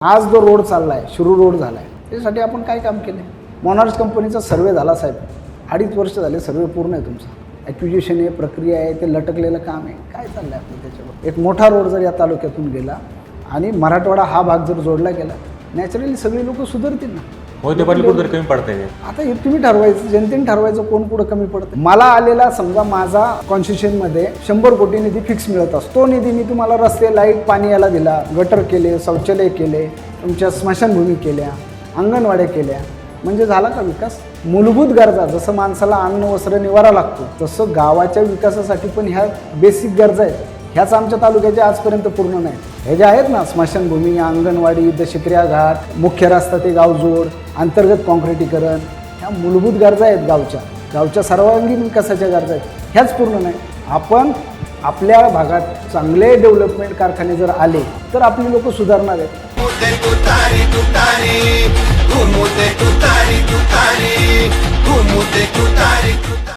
आज जो रोड चालला आहे सुरू रोड झाला आहे त्याच्यासाठी आपण काय काम केलं मोनार्स कंपनीचा सर्वे झाला साहेब. अडीच वर्ष झाले सर्वे पूर्ण आहे तुमचा. ॲक्विजिशन आहे प्रक्रिया आहे ते लटकलेलं काम आहे. काय चाललं आहे आपलं त्याच्यावर? एक मोठा रोड जर या तालुक्यातून गेला आणि मराठवाडा हा भाग जर जोडला गेला नॅचरली सगळी लोक सुधारतील ना. मोहिते पाटील कुठेतरी कमी पडताय आता हे तुम्ही ठरवायचं जनतेने ठरवायचं कोण पुढं कमी पडतं मला आलेला समजा माझा कॉन्स्टिट्युशनमध्ये शंभर कोटी निधी फिक्स मिळत असतो. तो निधी मी तुम्हाला रस्ते लाइट पाणी याला दिला. गटर केले शौचालय केले तुमच्या स्मशानभूमी केल्या अंगणवाड्या केल्या. म्हणजे झाला का विकास? मूलभूत गरजा जसं माणसाला अन्न वस्त्र निवारा लागतो तसं गावाच्या विकासासाठी पण ह्या बेसिक गरजा आहेत. ह्याच आमच्या तालुक्याचे आजपर्यंत पूर्ण नाही हे जे आहेत ना स्मशानभूमी अंगणवाडी दशक्रिया घाट मुख्य रस्ता ते गावजोड अंतर्गत कॉन्क्रिटीकरण ह्या मूलभूत गरजा आहेत गावच्या. गावच्या सर्वांगीण विकासाच्या गरजा आहेत. ह्याच पूर्ण नाही आपण आपल्या भागात चांगले डेव्हलपमेंट कारखाने जर आले तर आपली लोक सुधारणार आहेत.